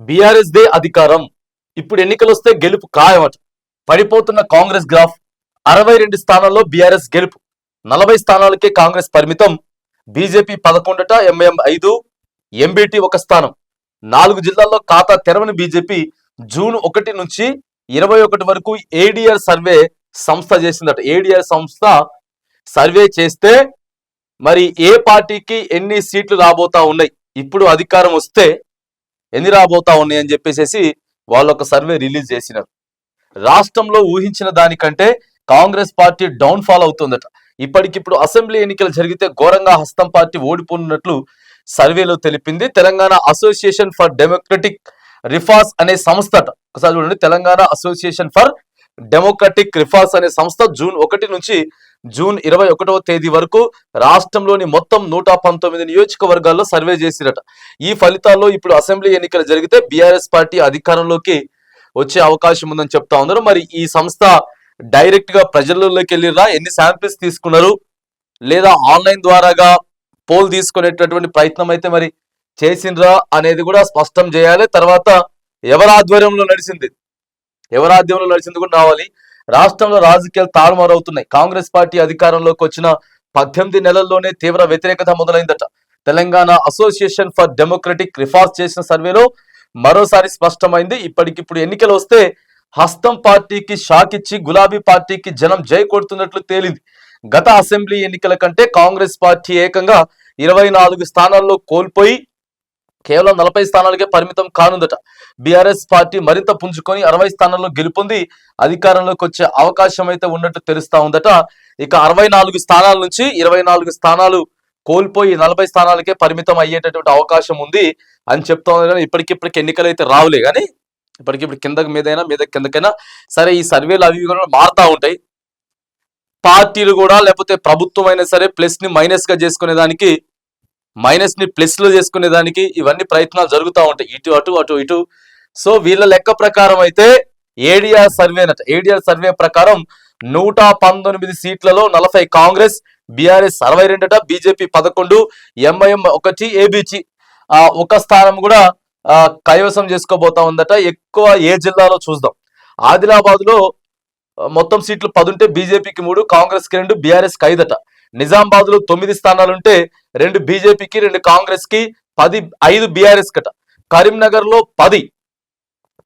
BRS they అధికారం. ఇప్పుడు ఎన్నికలు వస్తే గెలుపు ఖాయమట. పడిపోతున్న కాంగ్రెస్ గ్రాఫ్ అరవై రెండు స్థానాల్లో బీఆర్ఎస్ గెలుపు. నలభై స్థానాలకే కాంగ్రెస్ పరిమితం. బీజేపీ పదకొండట ఎంఐఎం ఐదు ఎంబీటీ ఒక స్థానం. నాలుగు జిల్లాల్లో ఖాతా తెరవని బీజేపీ జూన్ ఒకటి నుంచి ఇరవై ఒకటి వరకు ఏడిఆర్ సర్వే సంస్థ చేసిందట. ఏడిఆర్ సంస్థ సర్వే చేస్తే మరి ఏ పార్టీకి ఎన్ని సీట్లు రాబోతా ఉన్నాయి? ఇప్పుడు అధికారం వస్తే ఎన్ని రాబోతా ఉన్నాయి అని చెప్పేసి వాళ్ళు ఒక సర్వే రిలీజ్ చేసినారు. రాష్ట్రంలో ఊహించిన దానికంటే కాంగ్రెస్ పార్టీ డౌన్ ఫాల్ అవుతుందట. ఇప్పటికిప్పుడు అసెంబ్లీ ఎన్నికలు జరిగితే ఘోరంగా హస్తం పార్టీ ఓడిపోనున్నట్లు సర్వేలో తెలిపింది. Telangana association for democratic reforms అనే సంస్థ అట ఒకసారి చూడండి. Telangana association for democratic reforms అనే సంస్థ జూన్ ఒకటి నుంచి జూన్ ఇరవై ఒకటవ తేదీ వరకు రాష్ట్రంలోని మొత్తం నూట పంతొమ్మిది నియోజకవర్గాల్లో సర్వే చేసిరట. ఈ ఫలితాల్లో ఇప్పుడు అసెంబ్లీ ఎన్నికలు జరిగితే బీఆర్ఎస్ పార్టీ అధికారంలోకి వచ్చే అవకాశం ఉందని చెప్తా ఉన్నారు. మరి ఈ సంస్థ డైరెక్ట్గా ప్రజల్లోకి వెళ్ళిరా ఎన్ని శాంపిల్స్ తీసుకున్నారు? లేదా ఆన్లైన్ ద్వారాగా పోల్ తీసుకునేటటువంటి ప్రయత్నం అయితే మరి చేసిండ్రా అనేది కూడా స్పష్టం చేయాలి. తర్వాత ఎవరి ఆధ్వర్యంలో నడిచింది? ఎవరి ఆధ్వర్యంలో నడిచింది కూడా రావాలి. రాష్ట్రంలో రాజకీయాలు తారుమారవుతున్నాయి. కాంగ్రెస్ పార్టీ అధికారంలోకి వచ్చిన పద్దెనిమిది నెలల్లోనే తీవ్ర వ్యతిరేకత మొదలైందట. Telangana association for democratic reforms చేసిన సర్వేలో మరోసారి స్పష్టమైంది. ఇప్పటికిప్పుడు ఎన్నికలు వస్తే హస్తం పార్టీకి షాక్ ఇచ్చి గులాబీ పార్టీకి జనం జై కొడుతున్నట్లు తేలింది. గత అసెంబ్లీ ఎన్నికల కంటే కాంగ్రెస్ పార్టీ ఏకంగా ఇరవై నాలుగు స్థానాల్లో కోల్పోయి కేవలం నలభై స్థానాలకే పరిమితం కానుందట. బీఆర్ఎస్ పార్టీ మరింత పుంజుకొని అరవై స్థానాల్లో గెలుపొంది అధికారంలోకి వచ్చే అవకాశం అయితే ఉన్నట్టు తెలుస్తా ఉందట. ఇక అరవై నాలుగు స్థానాల నుంచి ఇరవై నాలుగు స్థానాలు కోల్పోయి నలభై స్థానాలకే పరిమితం అయ్యేటటువంటి అవకాశం ఉంది అని చెప్తా ఉంది కానీ ఇప్పటికిప్పటికి ఎన్నికలు అయితే రావులే కానీ ఇప్పటికిప్పుడు కిందకి మీదైనా మీద కిందకైనా సరే ఈ సర్వేలు అవి కూడా మారుతా ఉంటాయి. పార్టీలు కూడా లేకపోతే ప్రభుత్వం అయినా సరే ప్లస్ని మైనస్గా చేసుకునే దానికి మైనస్ని ప్లస్లో చేసుకునే దానికి ఇవన్నీ ప్రయత్నాలు జరుగుతూ ఉంటాయి. ఇటు అటు అటు ఇటు. సో వీళ్ళ లెక్క ప్రకారం అయితే ఏడిఆర్ సర్వే అట ఏడిఆర్ సర్వే ప్రకారం నూట పంతొమ్మిది సీట్లలో నలభై కాంగ్రెస్ బీఆర్ఎస్ అరవై రెండట బీజేపీ పదకొండు ఎంఐఎం ఒకటి ఏబిచి ఆ ఒక స్థానం కూడా ఆ, కైవసం చేసుకోబోతా ఉందట. ఎక్కువ ఏ జిల్లాలో చూద్దాం. ఆదిలాబాద్లో మొత్తం సీట్లు పదుంటే బీజేపీకి మూడు కాంగ్రెస్కి రెండు బీఆర్ఎస్కి ఐదట. నిజామాబాద్లో తొమ్మిది స్థానాలుంటే రెండు బీజేపీకి రెండు కాంగ్రెస్కి పది ఐదు బీఆర్ఎస్ కట. కరీంనగర్లో పది.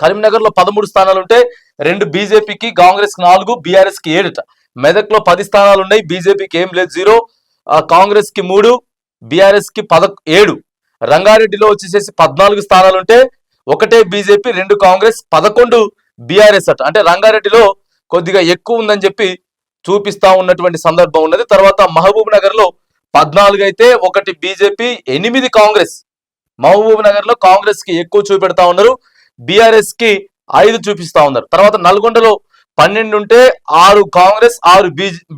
కరీంనగర్లో పదమూడు స్థానాలుంటే రెండు బీజేపీకి కాంగ్రెస్కి నాలుగు బీఆర్ఎస్కి ఏడుట. మెదక్లో పది స్థానాలు ఉన్నాయి బీజేపీకి ఏం లేదు జీరో. ఆ, కాంగ్రెస్కి మూడు బీఆర్ఎస్కి పద ఏడు. రంగారెడ్డిలో వచ్చేసేసి పద్నాలుగు స్థానాలు ఉంటే ఒకటే బీజేపీ రెండు కాంగ్రెస్ పదకొండు బీఆర్ఎస్ అట. అంటే రంగారెడ్డిలో కొద్దిగా ఎక్కువ ఉందని చెప్పి చూపిస్తా ఉన్నటువంటి సందర్భం ఉన్నది. తర్వాత మహబూబ్ నగర్లో పద్నాలుగు అయితే ఒకటి బీజేపీ ఎనిమిది కాంగ్రెస్. మహబూబ్ నగర్లో కాంగ్రెస్కి ఎక్కువ చూపెడతా ఉన్నారు. బీఆర్ఎస్కి ఐదు చూపిస్తా ఉన్నారు. తర్వాత నల్గొండలో పన్నెండు ఉంటే ఆరు కాంగ్రెస్ ఆరు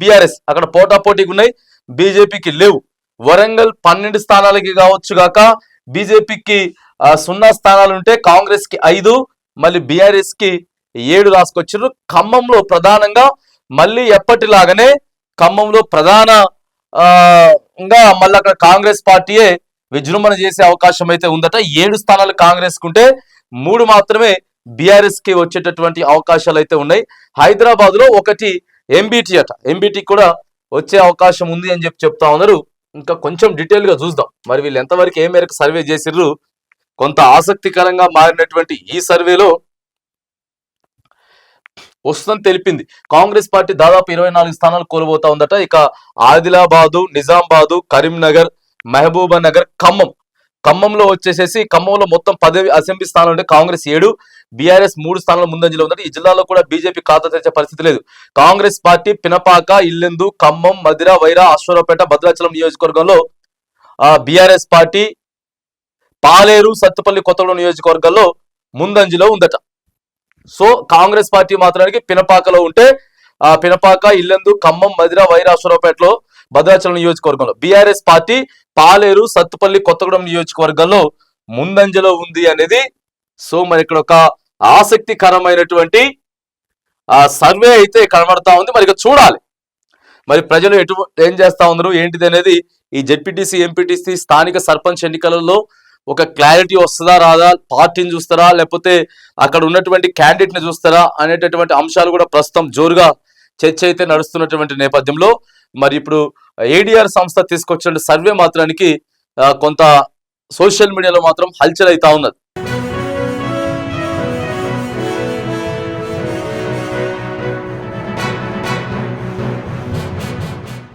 బీఆర్ఎస్. అక్కడ పోటాపోటీగా ఉన్నాయి. బీజేపీకి లేవు. వరంగల్ పన్నెండు స్థానాలకి కావచ్చు గాక బీజేపీకి సున్నా స్థానాలు ఉంటే కాంగ్రెస్కి ఐదు మళ్ళీ బీఆర్ఎస్కి ఏడు రాసుకొచ్చారు ఖమ్మంలో ప్రధానంగా మళ్ళీ ఎప్పటిలాగానే ఖమ్మంలో ప్రధాన ఆ, ఇంకా మళ్ళీ అక్కడ కాంగ్రెస్ పార్టీయే విజృంభణ చేసే అవకాశం అయితే ఉందట. ఏడు స్థానాలు కాంగ్రెస్ కుంటే మూడు మాత్రమే బీఆర్ఎస్కి వచ్చేటటువంటి అవకాశాలు అయితే ఉన్నాయి. హైదరాబాద్లో ఒకటి ఎంబీటీ అట. ఎంబీటీ కూడా వచ్చే అవకాశం ఉంది అని చెప్పి చెప్తా ఉన్నారు. ఇంకా కొంచెం డీటెయిల్గా చూద్దాం. మరి వీళ్ళు ఎంతవరకు ఏ మేరకు సర్వే చేసిర్రు? కొంత ఆసక్తికరంగా మారినటువంటి ఈ సర్వేలో వస్తుందని తెలిపింది. కాంగ్రెస్ పార్టీ దాదాపు ఇరవై నాలుగు స్థానాలు కోల్పోతా ఉందట. ఇక ఆదిలాబాదు నిజామాబాదు కరీంనగర్ మహబూబా నగర్ ఖమ్మం. ఖమ్మంలో వచ్చేసేసి ఖమ్మంలో మొత్తం పదవి అసెంబ్లీ స్థానాలు ఉంటే కాంగ్రెస్ ఏడు బీఆర్ఎస్ మూడు స్థానాల ముందంజలో ఉందంటే. ఈ జిల్లాలో కూడా బీజేపీ ఖాతా తెచ్చే పరిస్థితి లేదు. కాంగ్రెస్ పార్టీ పినపాక ఇల్లెందు ఖమ్మం మదిర వైరా అశ్వరావుపేట భద్రాచలం నియోజకవర్గంలో ఆ బీఆర్ఎస్ పార్టీ పాలేరు సత్తుపల్లి కొత్తగూడెం నియోజకవర్గాల్లో ముందంజలో ఉందట. సో కాంగ్రెస్ పార్టీ మాత్రానికి పినపాకలో ఉంటే ఆ పినపాక ఇల్లెందు ఖమ్మం మదిర వైరాశ్వరపేటలో భద్రాచలం నియోజకవర్గంలో. బీఆర్ఎస్ పార్టీ పాలేరు సత్తుపల్లి కొత్తగూడెం నియోజకవర్గంలో ముందంజలో ఉంది అనేది సో మరి ఇక్కడ ఒక ఆసక్తికరమైనటువంటి ఆ సర్వే అయితే కనబడతా ఉంది. మరి ఇక చూడాలి. మరి ప్రజలు ఎటు ఏం చేస్తా ఉన్నారు ఏంటిది అనేది ఈ జెడ్పీటీసీ ఎంపీటీసీ స్థానిక సర్పంచ్ ఎన్నికలలో ఒక క్లారిటీ వస్తుందా రాదా? పార్టీని చూస్తారా? లేకపోతే అక్కడ ఉన్నటువంటి క్యాండిడేట్ని చూస్తారా? అనేటటువంటి అంశాలు కూడా ప్రస్తుతం జోరుగా చర్చ అయితే నడుస్తున్నటువంటి నేపథ్యంలో మరి ఇప్పుడు ఏడిఆర్ సంస్థ తీసుకొచ్చిన సర్వే మాత్రానికి కొంత సోషల్ మీడియాలో మాత్రం హల్చల్ అవుతా ఉన్నది.